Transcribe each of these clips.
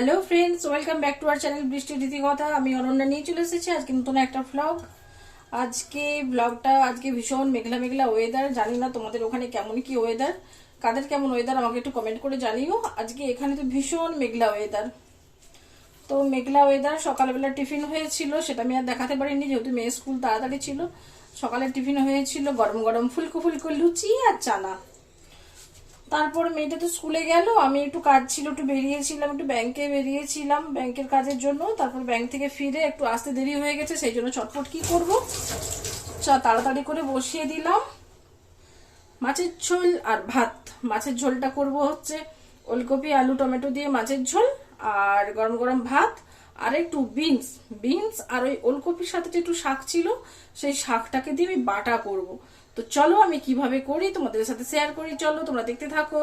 Hello friends welcome back to our channel Brishti Riti কথা আমি অনন্যা নিয়ে চলে এসেছি। আজকে নতুন একটা ভ্লগ আজকে ব্লগটা আজকে ভীষণ মেঘলা মেঘলা ওয়েদার জানি না তোমাদের ওখানে কেমন কি ওয়েদার কাদের কেমন ওয়েদার আমাকে একটু কমেন্ট করে জানিও। আজকে এখানে তো ভীষণ মেঘলা ওয়েদার তো মেঘলা ওয়েদার সকালবেলা টিফিন হয়েছিল, সেটা আমি আর দেখাতে পারিনি, যেহেতু মেয়ে স্কুল তাড়াতাড়ি ছিল। সকালে টিফিন হয়েছিল গরম গরম ফুলকো ফুলকো লুচি আর চানা। তারপর মেয়েটা তো স্কুলে গেল, আমি একটু কাজ ছিল, একটু বেরিয়েছিলাম, একটু ব্যাংকে বেরিয়েছিলাম ব্যাংকের কাজের জন্য। তারপর ব্যাংক থেকে ফিরে একটু আসতে দেরি হয়ে গেছে, সেই জন্য চটপট কি করব? তাড়াতাড়ি করে বসিয়ে দিলাম। মাছের ঝোল আর ভাত। মাছের ঝোলটা করব হচ্ছে ওলকপি, আলু, টমেটো দিয়ে মাছের ঝোল আর গরম গরম ভাত আর একটু বিনস বিনস আর ওই ওলকপির সাথে যে একটু শাক ছিল, সেই শাকটাকে দিয়ে আমি বাটা করব। তো চলো আমি কীভাবে করি, তোমাদের সাথে শেয়ার করি, চলো তোমরা দেখতে থাকো।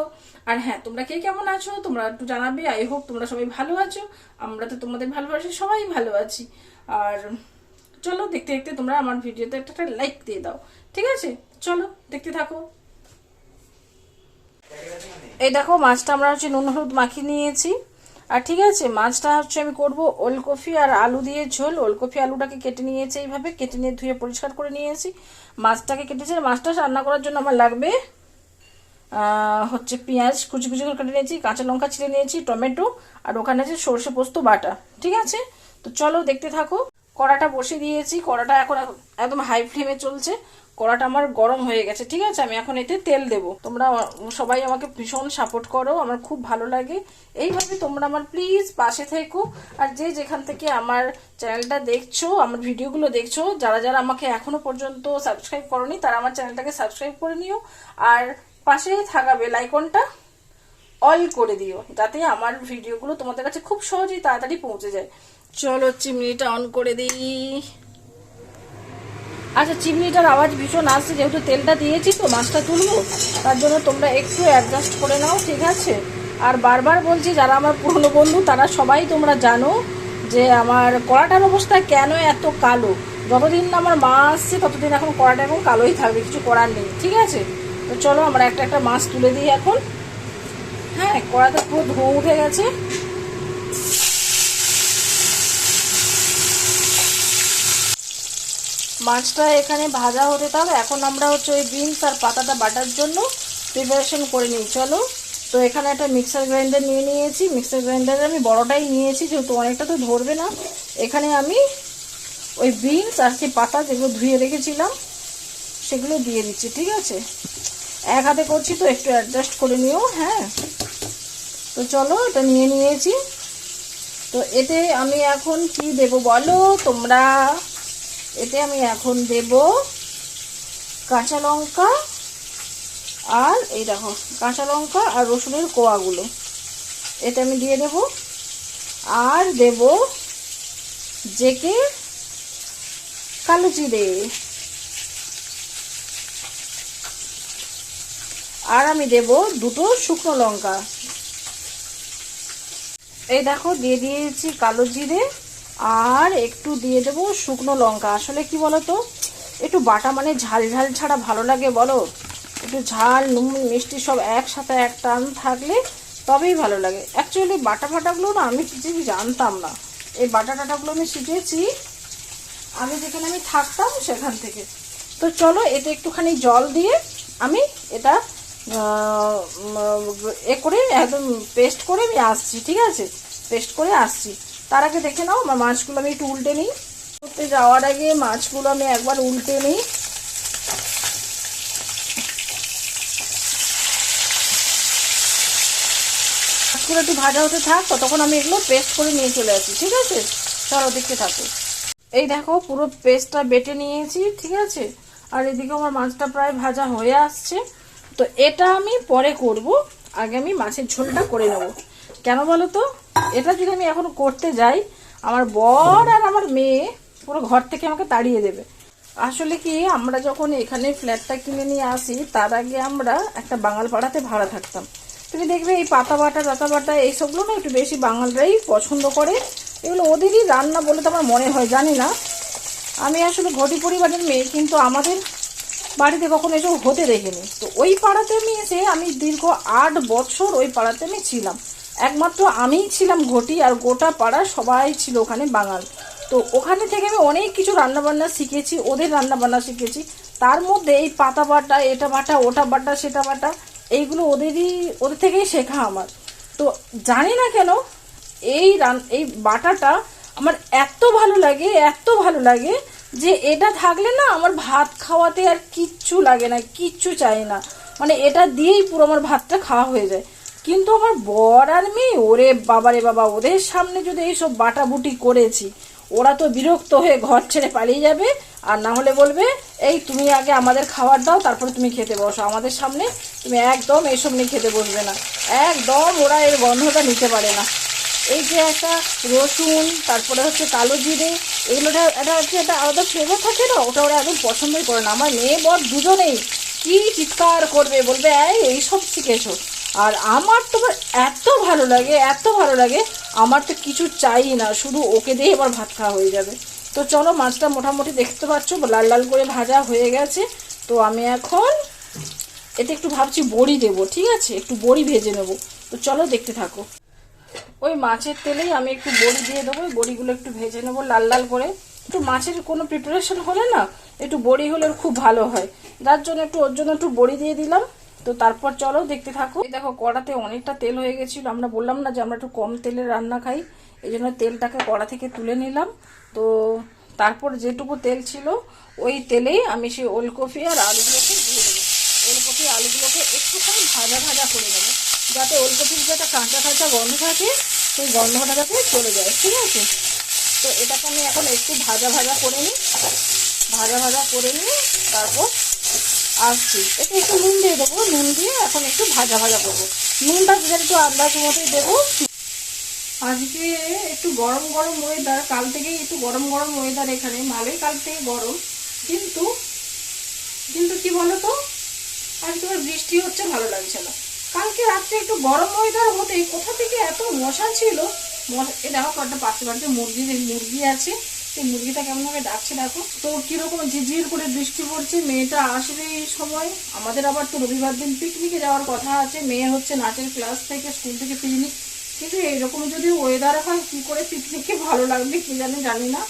আর হ্যাঁ তোমরা কে কেমন আছো, তোমরা একটু জানাবে। আই হোপ তোমরা সবাই ভালো আছো। আমরা তো তোমাদের ভালোবাসি, সবাই ভালো আছি। আর চলো দেখতে দেখতে তোমরা আমার ভিডিওতে একটা লাইক দিয়ে দাও। ঠিক আছে? চলো দেখতে থাকো। এই দেখো, মাছটা আমরা হচ্ছে নুন, হলুদ মাখিয়ে নিয়েছি। আর ঠিক আছে, মাছটা হচ্ছে আমি করব ওলকপি আর আলু দিয়ে ঝোল। ওলকপি আলুটাকে কেটে নিয়েছে এইভাবে, কেটে নিয়ে ধুয়ে পরিষ্কার করে নিয়েছি। মাছটাকে কেটেছি মাছটা রান্না করার জন্য আমার লাগবে হচ্ছে পেঁয়াজ, কুচি কুচি করে কেটে নিয়েছি, কাঁচা লঙ্কা ছিঁড়ে নিয়েছি, টমেটো, আর ওখানে আছে সর্ষে পোস্ত বাটা। ঠিক আছে? তো চলো দেখতে থাকো। কড়াটা বসে দিয়েছি, কড়াটা এখন একদম হাই ফ্লেমে চলছে। কড়াটা আমার গরম হয়ে গেছে, ঠিক আছে? আমি এখন এতে তেল দেব। তোমরা সবাই আমাকে ভীষণ সাপোর্ট করো, আমার খুব ভালো লাগে। এইভাবে তোমরা আমার প্লিজ পাশে থেকো। আর যে যেখান থেকে আমার চ্যানেলটা দেখছ, আমার ভিডিওগুলো দেখছ, যারা যারা আমাকে এখনও পর্যন্ত সাবস্ক্রাইব করনি, তারা আমার চ্যানেলটাকে সাবস্ক্রাইব করে নিও। আর পাশে থাকা বেল আইকনটা অল করে দিও, যাতে আমার ভিডিওগুলো তোমাদের কাছে খুব সহজেই তাড়াতাড়ি পৌঁছে যায়। চলো চিমনিটা অন করে দিই। আচ্ছা চিমনিটার আওয়াজ ভীষণ আসছে, যেহেতু তেলটা দিয়েছি তো, মাছটা তুলবো। তার জন্য তোমরা একটু অ্যাডজাস্ট করে নাও, ঠিক আছে? আর বারবার বলছি, যারা আমার পুরনো বন্ধু, তারা সবাই তোমরা জানো যে আমার কড়াটার অবস্থা কেন এত কালো। যতদিন না আমার মা আসছে, ততদিন এখন কড়াটা এখন কালোই থাকবে, কিছু করার নেই, ঠিক আছে? তো চলো, আমরা একটা একটা মাছ তুলে দিই এখন। হ্যাঁ কড়াতে পুরো ধোঁ উঠে গেছে। মাছটা এখানে ভাজা হতে থাক। এখন আমরা হচ্ছে ওই বিনস আর পাতাটা বাটার জন্য প্রিপারেশন করে নিই। চলো, তো এখানে একটা মিক্সার গ্রাইন্ডার নিয়ে নিয়েছি। মিক্সার গ্রাইন্ডারে আমি বড়টাই নিয়েছি, যেহেতু অনেকটা তো ধরবে না। এখানে আমি ওই বিনস আর সেই পাতা যেগুলো ধুয়ে রেখেছিলাম, সেগুলো দিয়ে দিচ্ছি, ঠিক আছে? এক হাতে করছি তো, একটু অ্যাডজাস্ট করে নিও হ্যাঁ? তো চলো, এটা নিয়ে নিয়েছি। তো এতে আমি এখন কি দেব বলো তোমরা? এতে আমি এখন দেব কাঁচা লঙ্কা আর এই দেখো, কাঁচা লঙ্কা আর রসুনের কোয়াগুলো। এটা আমি দিয়ে দেব। আর দেব জেকে কালো জিরে। আর আমি দেব দুটো শুকনো লঙ্কা। এই দেখো, দিয়ে দিয়েছি কালো জিরে। আর একটু দিয়ে দেবো শুকনো লঙ্কা। আসলে কি বলো তো একটু বাটা মানে ঝাল ঝাল ছাড়া ভালো লাগে বলো। একটু ঝাল, নুন, মিষ্টি সব একসাথে এক টান থাকলে তবেই ভালো লাগে। অ্যাকচুয়ালি বাটা ফাটাগুলো না আমি কিছু জানতাম না। এই বাটা টাটাগুলো আমি শিখেছি। আমি যেখানে আমি থাকতাম সেখান থেকে। তো চলো এতে একটুখানি জল দিয়ে আমি এটা এ করে একদম পেস্ট করে আমি আসছি, ঠিক আছে? পেস্ট করে আসছি। তার আগে দেখে নাও, আমার মাছগুলো আমি একটু উল্টে নিই। করতে যাওয়ার আগে মাছগুলো আমি একবার উল্টে নিই। মাছগুলো একটু ভাজা হতে থাক, ততক্ষণ আমি এগুলো পেস্ট করে নিয়ে চলে আসি, ঠিক আছে? চলো দেখতে থাকো। এই দেখো, পুরো পেস্টটা বেটে নিয়েছি, ঠিক আছে? আর এদিকে আমার মাছটা প্রায় ভাজা হয়ে আসছে। তো এটা আমি পরে করব, আগে আমি মাছের ঝোলটা করে নেব। কেন বলো তো এটা যদি আমি এখন করতে যাই, আমার বর আর আমার মেয়ে পুরো ঘর থেকে আমাকে তাড়িয়ে দেবে। আসলে কি, আমরা যখন এখানে ফ্ল্যাটটা কিনে নিয়ে আসি, তার আগে আমরা একটা বাঙাল পাড়াতে ভাড়া থাকতাম। তুমি দেখবে এই পাতা বাটা টাতা বাটা, এইসবগুলো না একটু বেশি বাঙালরাই পছন্দ করে। এগুলো ওদেরই রান্না বলে তো আমার মনে হয়, জানি না। আমি আসলে ঘটি পরিবারের মেয়ে, কিন্তু আমাদের বাড়িতে কখনো এসব হতে দেখিনি। তো ওই পাড়াতে আমি এসে আমি দীর্ঘ আট বছর ওই পাড়াতে আমি ছিলাম। একমাত্র আমিই ছিলাম ঘটি আর গোটা পাড়া সবাই ছিল ওখানে বাঙাল। তো ওখানে থেকে আমি অনেক কিছু রান্নাবান্না শিখেছি, ওদের রান্নাবান্না শিখেছি। তার মধ্যে এই পাতা বাটা, এটা বাটা, ওটা বাটা, সেটা বাটা, এইগুলো ওদেরই, ওদের থেকেই শেখা আমার। তো জানি না কেন, এই রান, এই বাটাটা আমার এত ভালো লাগে, এত ভালো লাগে যে এটা থাকলে না আমার ভাত খাওয়াতে আর কিচ্ছু লাগে না, কিচ্ছু চাই না। মানে এটা দিয়েই পুরো আমার ভাতটা খাওয়া হয়ে যায়। কিন্তু আমার বর আর মেয়ে, ওরে বাবারে বাবা, ওদের সামনে যদি এইসব বাটাবুটি করেছি, ওরা তো বিরক্ত হয়ে ঘর ছেড়ে পালিয়ে যাবে। আর না হলে বলবে, এই তুমি আগে আমাদের খাবার দাও, তারপরে তুমি খেতে বসো। আমাদের সামনে তুমি একদম এইসব নিয়ে খেতে বসবে না। একদম ওরা এর গন্ধটা নিতে পারে না। এই যে একটা রসুন, তারপরে হচ্ছে কালো জিরে এগুলোটা একটা হচ্ছে একটা আলাদা ফ্লেভার থাকে না, ওটা ওরা একদম পছন্দই করে না। আমার মেয়ে বর দুজনেই কি চিৎকার করবে, বলবে, এই, এইসব শিখেছো। আর আমার তো আবার এত ভালো লাগে, এত ভালো লাগে, আমার তো কিছু চাই না, শুধু ওকে দিয়ে এবার ভাত খাওয়া হয়ে যাবে। তো চলো মাছটা মোটামুটি দেখতে পাচ্ছ, লাল লাল করে ভাজা হয়ে গেছে। তো আমি এখন এতে একটু ভাবছি বড়ি দেবো, ঠিক আছে? একটু বড়ি ভেজে নেব। তো চলো দেখতে থাকো। ওই মাছের তেলেই আমি একটু বড়ি দিয়ে দেবো বড়িগুলো একটু ভেজে নেব লাল লাল করে। একটু মাছের কোনো প্রিপারেশন হলে না, একটু বড়ি হলে খুব ভালো হয়। যার জন্য একটু, ওর জন্য একটু বড়ি দিয়ে দিলাম। তো তারপর চলো দেখতে থাকো। দেখো, কড়াতে অনেকটা তেল হয়ে গেছিল। আমরা বললাম না যে আমরা একটু কম তেলে রান্না খাই, এই জন্য তেলটাকে কড়া থেকে তুলে নিলাম। তো তারপর যেটুকু তেল ছিল, ওই তেলেই আমি সেই ওলকপি আর আলুগুলোকে দিয়ে দেবো। ওলকপি আলুগুলোকে একটুখানি ভাজা ভাজা করে নেব, যাতে ওলকপির যে একটা কাঁচা কাঁচা গন্ধ থাকে, সেই গন্ধটা যাতে চলে যায়, ঠিক আছে? তো এটাকে আমি এখন একটু ভাজা ভাজা করে নিই। ভাজা ভাজা করে নিয়ে তারপর আসছি। এতে একটু নুন দিয়ে দেবো, নুন দিয়ে এখন একটু ভাজা ভাজা করব। নুনটা যেটা একটু আন্দাজ মতোই দেবো। আজকে একটু গরম গরম ওয়েদার কাল থেকেই একটু গরম গরম ওয়েদার এখানে, ভালোই কাল থেকে গরম। কিন্তু কিন্তু কি বলতো? আজকে বৃষ্টি হচ্ছে, ভালো লাগছে না। কালকে রাত্রে একটু গরম ওয়েদার হতেই কোথা থেকে এত মশা ছিল? মশা- এ দেখো, কয়েকটা পাশে বাড়িতে মুরগি মুরগি আছে। মুরগিটা কেমন ভাবে ডাকছে দেখো। তো কীরকম ঝিঝির করে বৃষ্টি পড়ছে, মেয়েটা আসবে এই সময়। আমাদের আবার তো রবিবার দিন পিকনিকে যাওয়ার কথা আছে। মেয়ে হচ্ছে নাচের ক্লাস থেকে স্কুল থেকে পিকনিক কিন্তু এইরকম যদি ওয়েদার হয়, কি করে পিকনিকে ভালো লাগবে কি জানি জানি না।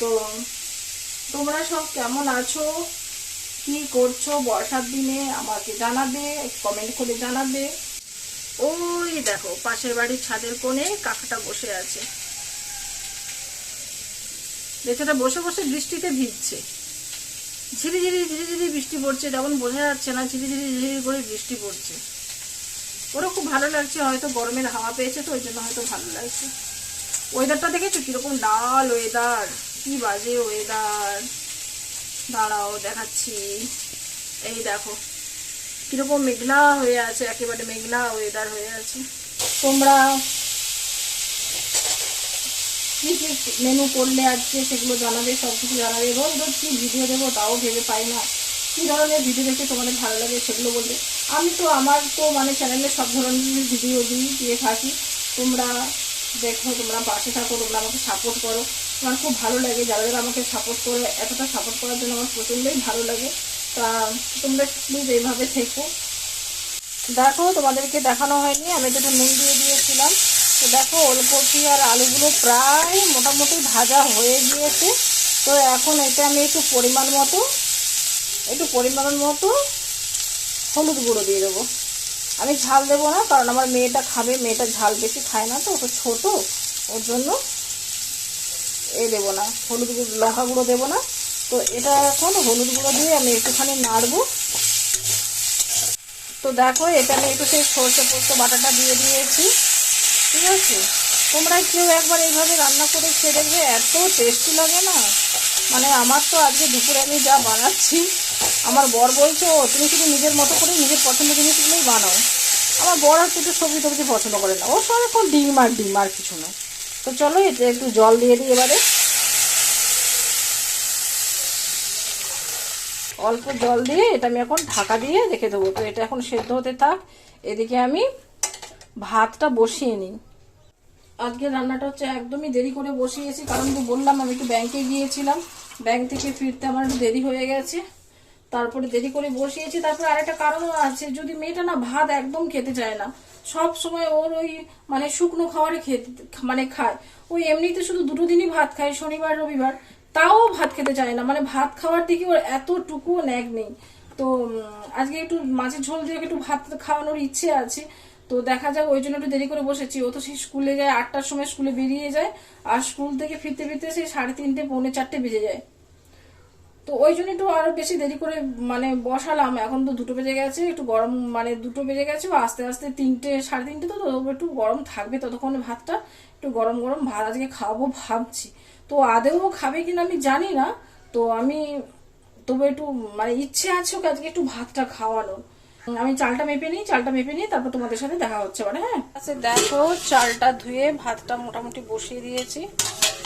তো তোমরা সব কেমন আছো? কি করছ বর্ষার দিনে? আমাকে জানাবে কমেন্ট করে জানাবে। ওই দেখো, পাশের বাড়ির ছাদের কোণে কাকাটা বসে আছে। বেচারা বসে বসে বৃষ্টিতে ভিজছে। ঝিরি ঝিরি ঝিরি ঝিরি বৃষ্টি পড়ছে তেমন বোঝা যাচ্ছে না ঝিরি ঝিরি ঝিরি করে বৃষ্টি পড়ছে। ওরও খুব ভালো লাগছে, হয়তো গরমের হাওয়া পেয়েছে তো, ওই জন্য হয়তো ভালো লাগছে। ওয়েদারটা দেখেছ? কীরকম ডাল ওয়েদার কি বাজে ওয়েদার দাঁড়াও, দেখাচ্ছি। এই দেখো, কীরকম মেঘলা হয়ে আছে, একেবারে মেঘলা ওয়েদার হয়ে আছে। তোমরা কি কি মেনু করলে আজকে সেগুলো জানাবে সব কিছু জানাবে রোজ রোজ কি ভিডিও দেবো, তাও ভেবে পাই না। কী ধরনের ভিডিও দেখে তোমাদের ভালো লাগে সেগুলো বলবে। আমি তো আমার তো মানে চ্যানেলে সব ধরনের ভিডিও দিই দিয়ে থাকি। তোমরা দেখো, তোমরা পাশে থাকো, তোমরা আমাকে সাপোর্ট করো। আমার খুব ভালো লাগে যারা যারা আমাকে সাপোর্ট করে, এতটা সাপোর্ট করার জন্য আমার প্রচণ্ডই ভালো লাগে। তা তোমরা প্লিজ এইভাবে থেকো। দেখো, তোমাদেরকে দেখানো হয়নি, আমি যেটা নুন দিয়ে দিয়েছিলাম। তো দেখো, ওলকপি আর আলুগুলো প্রায় মোটামুটি ভাজা হয়ে গিয়েছে। তো এখন এটা আমি একটু পরিমাণ মতো, একটু পরিমাণ মতো হলুদ গুঁড়ো দিয়ে দেবো। আমি ঝাল দেবো না, কারণ আমার মেয়েটা খাবে, মেয়েটা ঝাল বেশি খায় না তো, ও তো ছোটো, ওর জন্য এ দেবো না, হলুদ গুঁড়ো, লঙ্কা গুঁড়ো দেবো না। তো এটা এখন হলুদ গুঁড়ো দিয়ে আমি একটুখানি নাড়বো। তো দেখো এটা আমি একটু সেই সর্ষে পোস্ত বাটাটা দিয়ে দিয়েছি। ঠিক আছে? তোমরা কেউ একবার এইভাবে রান্না করে খেয়ে দেখবে, এত টেস্টি লাগে না। মানে আমার তো আজকে দুপুরে আমি যা বানাচ্ছি, আমার বর বলছে, ও, তুমি শুধু নিজের মতো করে নিজের পছন্দের জিনিসগুলোই বানাও। আমার বর হচ্ছে একটু সবজি টবজি পছন্দ করে না। ও সারাক্ষণ ডিম আর ডিম আর কিছু না। তো চলো, এতে একটু জল দিয়ে দিই এবারে। অল্প জল দিয়ে এটা আমি এখন ঢাকা দিয়ে রেখে দেবো। তো এটা এখন সেদ্ধ হতে থাক। এদিকে আমি ভাতটা বসিয়ে নিই। আজকে রান্নাটা হচ্ছে একদমই দেরি করে বসিয়েছি, কারণ তো বললাম, আমি একটু ব্যাংকে গিয়েছিলাম। ব্যাংক থেকে ফিরতে আমার একটু দেরি হয়ে গেছে। তারপরে দেরি করে বসিয়েছি। তারপরে আরেকটা কারণও আছে, যদি মেয়েটা না ভাত একদম খেতে চায় না, সব সময় ওর ওই মানে শুকনো খাবারই খেতে মানে খায়। ওই এমনিতে শুধু দুটো দিনই ভাত খায়, শনিবার, রবিবার, তাও ভাত খেতে চায় না। মানে ভাত খাওয়ার দিকে ওর এতটুকুও ন্যাক নেই। তো আজকে একটু মাছের ঝোল দিয়ে একটু ভাত খাওয়ানোর ইচ্ছে আছে। তো দেখা যাক, ওই জন্য একটু দেরি করে বসেছি। ও তো সেই স্কুলে যায়, আটটার সময় স্কুলে বেরিয়ে যায়, আর স্কুল থেকে ফিরতে ফিরতে সেই সাড়ে তিনটে, পৌনে চারটে বেজে যায়। তো ওই জন্য একটু আরও বেশি দেরি করে মানে বসালাম। এখন তো দুটো বেজে গেছে, একটু গরম মানে দুটো বেজে গেছে আস্তে আস্তে তিনটে, সাড়ে তিনটে তো একটু গরম থাকবে ততক্ষণে ভাতটা, একটু গরম গরম ভাত আজকে খাব ভাবছি। তো আদেও খাবে কিনা আমি জানি না, তো আমি, তবু একটু মানে ইচ্ছে আছে ওকে আজকে একটু ভাতটা খাওয়ানোর। আমি চালটা মেপে নিই, চালটা মেপে নিই তারপর তোমাদের সাথে দেখা হচ্ছে মানে হ্যাঁ? আচ্ছা দেখো, চালটা ধুয়ে ভাতটা মোটামুটি বসিয়ে দিয়েছি।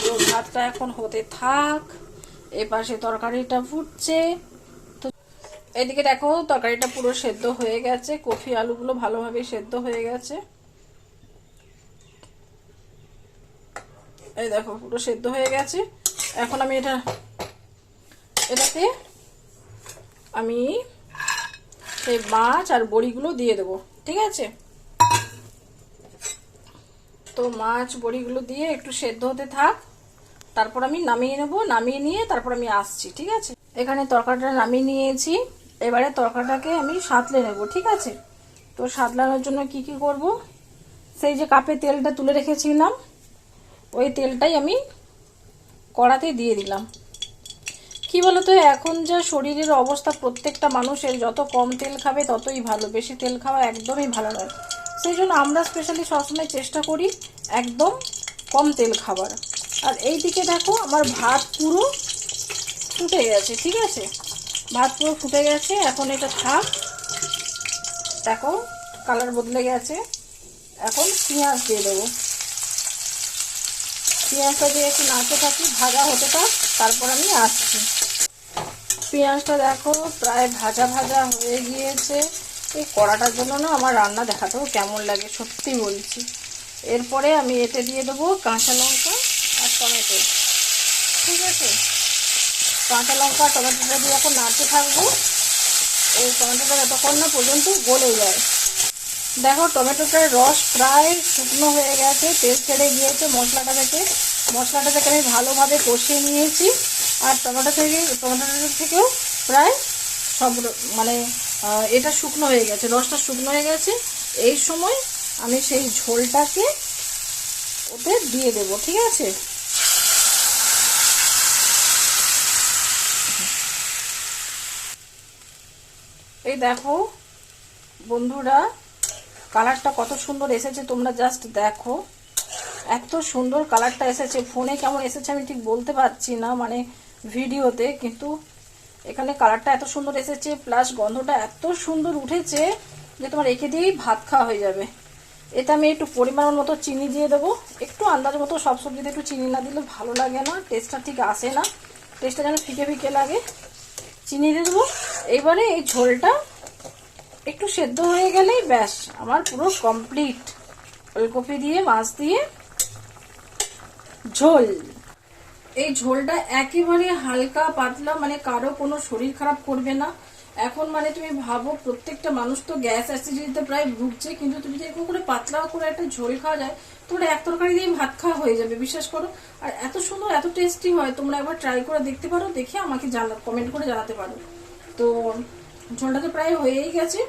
তো ভাতটা এখন হতে থাক। এ পাশে তরকারিটা ফুটছে। তো এদিকে দেখো, তরকারিটা পুরো সেদ্ধ হয়ে গেছে। কফি আলুগুলো ভালোভাবে সেদ্ধ হয়ে গেছে। এই দেখো, পুরো সেদ্ধ হয়ে গেছে। এখন আমি এটা, এটাতে আমি সেই মাছ আর বড়িগুলো দিয়ে দেবো, ঠিক আছে? তো মাছ, বড়িগুলো দিয়ে একটু সেদ্ধ হতে থাক, তারপর আমি নামিয়ে নেব, নামিয়ে নিয়ে তারপর আমি আসছি, ঠিক আছে? এখানে তরকারিটা নামিয়ে নিয়েছি, এবারে তরকারিটাকে আমি সাঁতলে নেব, ঠিক আছে? তো সাঁতলানোর জন্য কি কি করব? সেই যে কাপে তেলটা তুলে রেখেছিলাম, ওই তেলটাই আমি কড়াতে দিয়ে দিলাম। কি বলতো, এখন যা শরীরের অবস্থা প্রত্যেকটা মানুষের, যত কম তেল খাবে ততই ভালো, বেশি তেল খাওয়া একদমই ভালো নয়। সেই জন্য আমরা স্পেশালি সবসময় চেষ্টা করি একদম কম তেল খাবার। আর এই দিকে দেখো, আমার ভাত পুরো ফুটে গেছে, ঠিক আছে? ভাত পুরো ফুটে গেছে, এখন এটা থাক। দেখো কালার বদলে গেছে। এখন পেঁয়াজ দিয়ে দেবো। পেঁয়াজটা দিয়ে একটু নাচে থাকি, ভাজা হতে থাক, তারপর আমি আসছি। পেঁয়াজটা দেখো প্রায় ভাজা ভাজা হয়ে গিয়েছে। এই কড়াটার জন্য না আমার রান্না দেখাতেও কেমন লাগে, সত্যি বলছি। এরপরে আমি এতে দিয়ে দেবো কাঁচা লঙ্কা আর টমেটো। ঠিক আছে? কাঁচা লঙ্কা টমেটোটা দিয়ে এখন নাড়তে থাকব। এই টমেটোটা যতক্ষণ না পর্যন্ত গলে যায়। দেখো টমেটোটার রস প্রায় শুকনো হয়ে গেছে, তেল ছেড়ে গিয়েছে মশলাটা থেকে। মশলাটা থেকে আমি ভালোভাবে কষিয়ে নিয়েছি। আর টমেটো থেকে টমেটোটা থেকেও প্রায় সব মানে এটা শুকনো হয়ে গেছে, রসটা শুকনো হয়ে গেছে। এই সময় আমি সেই ঝোলটাকে ওতে দিয়ে দেবো, ঠিক আছে? এই দেখো, বন্ধুরা, কালারটা কত সুন্দর এসেছে, তোমরা জাস্ট দেখো। এত সুন্দর কালারটা এসেছে, ফোনে কেমন এসেছে আমি ঠিক বলতে পারছি না মানে ভিডিওতে, কিন্তু এখানে কালারটা এত সুন্দর এসেছে প্লাস গন্ধটা এত সুন্দর উঠেছে যে তোমার রেখে দিয়েই ভাত খাওয়া হয়ে যাবে। এতে আমি একটু পরিমাণ মতো চিনি দিয়ে দেবো। একটু আন্দাজ মতো সব সবজিতে একটু চিনি না দিলে ভালো লাগে না টেস্টটা ঠিক আসে না। টেস্টটা যেন ফিকে ফিকে লাগে। চিনি দিয়ে দেবো। এইবারে এই ঝোলটা একটু সেদ্ধ হয়ে গেলেই ব্যাস, আমার পুরো কমপ্লিট ওলকপি দিয়ে, মাছ দিয়ে, ঝোল। এই ঝোলটা একেবারে হালকা, পাতলা মানে কারও কোনো শরীর খারাপ করবে না। এখন মানে তুমি ভাবো, প্রত্যেকটা মানুষ তো গ্যাস অ্যাসিডিটিতে প্রায় ভুগছে, কিন্তু তুমি যদি এরকম করে পাতলা করে একটা ঝোল খাওয়া যায়, তোমরা এক তরকারি দিয়ে ভাত খাওয়া হয়ে যাবে, বিশ্বাস করো। আর এত সুন্দর, এত টেস্টি হয়, তোমরা একবার ট্রাই করে দেখতে পারো, দেখে আমাকে জানা কমেন্ট করে জানাতে পারো। তো ঝোলটা তো প্রায় হয়েই গেছে।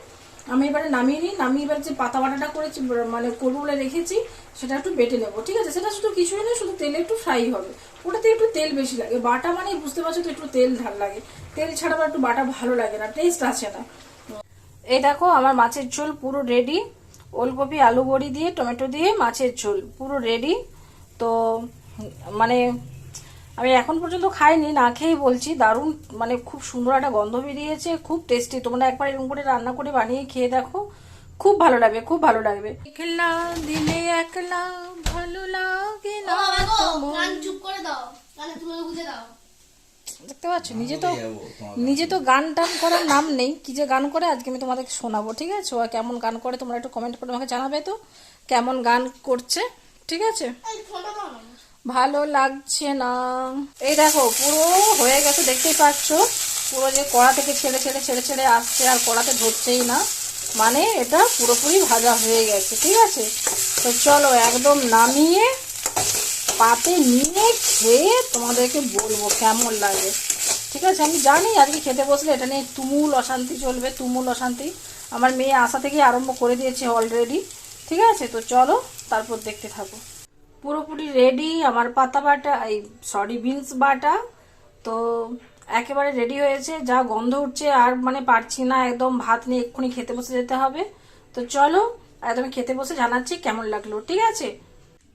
আমি এবারে নামিয়ে নিই, নামিয়ে এবার যে পাতা বাটাটা করেছি মানে করব বলে রেখেছি, সেটা একটু বেটে নেব, ঠিক আছে? সেটা শুধু কিছুই না শুধু তেলে একটু ফ্রাই হবে। ওটাতে একটু তেল বেশি লাগে। বাটা মানে বুঝতে পারছ তো, একটু তেল ঢাল লাগে। তেল ছাড়া একটু বাটা ভালো লাগে না টেস্ট আছে না। এই দেখো, আমার মাছের ঝোল পুরো রেডি ওলকপি আলু বড়ি দিয়ে, টমেটো দিয়ে মাছের ঝোল পুরো রেডি তো মানে আমি এখন পর্যন্ত খাইনি না খেয়েই বলছি দারুণ মানে খুব সুন্দর একটা গন্ধ বেরিয়েছে খুব টেস্টি তোমরা একবার এরকম করে রান্না করে বানিয়ে খেয়ে দেখো খুব ভালো লাগবে খুব ভালো লাগবে। একলা দিলে একলা ভালো লাগে না চুপ করে দাও গানে তুমি বুঝে দাও। দেখতে পাচ্ছ নিজে তো নিজে তো গান টান করার নাম নেই কি যে গান করে আজকে আমি তোমাদেরকে শোনাবো ঠিক আছে? ও কেমন গান করে তোমরা একটু কমেন্ট করে আমাকে জানাবে তো কেমন গান করছে ঠিক আছে? ভালো লাগছে না। এই দেখো, পুরো হয়ে গেছে, দেখতেই পাচ্ছ? পুরো যে কড়া থেকে ছেড়ে ছেড়ে ছেড়ে ছেড়ে আসছে, আর কড়াতে ধরছেই না। মানে এটা পুরোপুরি ভাজা হয়ে গেছে, ঠিক আছে? তো চলো, একদম নামিয়ে পাতে নিয়ে খেয়ে তোমাদেরকে বলব কেমন লাগে। ঠিক আছে, আমি জানি আজকে খেতে বসলে এটা নিয়ে তুমুল অশান্তি চলবে, তুমুল অশান্তি। আমার মেয়ে আসা থেকে আরম্ভ করে দিয়েছে অলরেডি ঠিক আছে, তো চলো, তারপর দেখতে থাকো। পুরোপুরি রেডি আমার পাতা বাটা এই সরি বিনস বাটা। তো একেবারে রেডি হয়েছে যা গন্ধ উঠছে আর মানে পারছি না একদম ভাত নিয়ে এক্ষুনি খেতে বসে যেতে হবে। তো চলো একদম খেতে বসে জানাচ্ছি কেমন লাগল ঠিক আছে?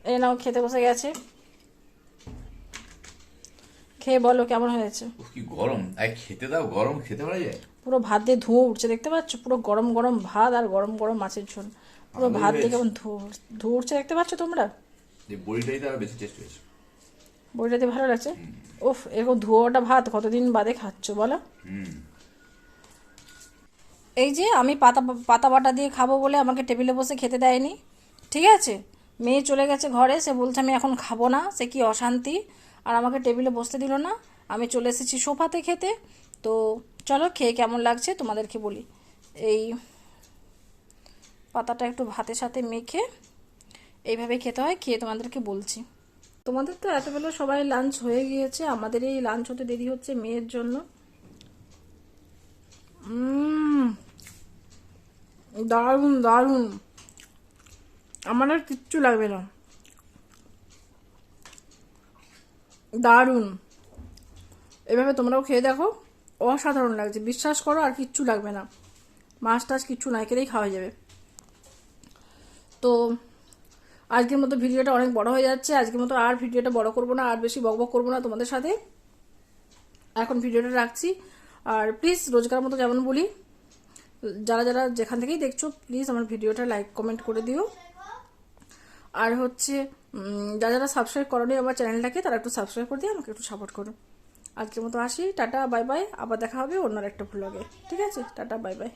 এ নাও খেতে বসে গেছে। খেয়ে বলো কেমন হয়েছে? কি গরম। এক খেতে দাও গরম খেতে পারা যায়? পুরো ভাত দিয়ে ধুয়ো উঠছে দেখতে পাচ্ছ? পুরো গরম গরম ভাত আর গরম গরম মাছের ঝোল। পুরো ভাত দিয়ে কেমন ধুয়ো ধুয়ো উঠছে দেখতে পাচ্ছ তোমরা? যে বড়িটাই বেশি টেস্ট হয়েছে। বইটাতে ভালো লাগছে? উফ এরকম ধুয়োটা ভাত কতদিন বাদে খাচ্ছ বলো? এই যে আমি পাতা পাতা বাটা দিয়ে খাব বলে আমাকে টেবিলে বসে খেতে দেয়নি ঠিক আছে? মেয়ে চলে গেছে ঘরে সে বলছে আমি এখন খাব না সে কি অশান্তি? আর আমাকে টেবিলে বসতে দিল না আমি চলে এসেছি সোফাতে খেতে। তো চলো খেয়ে কেমন লাগছে তোমাদেরকে বলি। এই পাতাটা একটু ভাতের সাথে মেখে এইভাবে খেতে হয়, খেয়ে তোমাদেরকে বলছি। তোমাদের তো এতবেলা সবাই লাঞ্চ হয়ে গিয়েছে, আমাদের এই লাঞ্চ হতে দেরি হচ্ছে মেয়ের জন্য। দারুণ দারুণ। আমার আর কিচ্ছু লাগবে না। দারুণ। এভাবে তোমরাও খেয়ে দেখো, অসাধারণ লাগছে। বিশ্বাস করো, আর কিচ্ছু লাগবে না। মাছ টাছ কিচ্ছু নাই খেলেই খাওয়া যাবে। তো আজকের মতো ভিডিওটা অনেক বড় হয়ে যাচ্ছে। আজকের মতো আর ভিডিওটা বড় করব না, আর বেশি বকবক করব না তোমাদের সাথে। এখন ভিডিওটা রাখছি। আর প্লিজ রোজকার মতো যেমন বলি, যারা যারা যেখান থেকেই দেখছ প্লিজ আমার ভিডিওটা লাইক কমেন্ট করে দিও। আর হচ্ছে যারা যারা সাবস্ক্রাইব করনি আমার চ্যানেলটাকে তারা একটু সাবস্ক্রাইব করে দিয়ে আমাকে একটু সাপোর্ট করো। আজকের মতো আসি, টাটা বাই বাই আবার দেখা হবে অন্য একটা ভ্লগে ঠিক আছে? Tata bye bye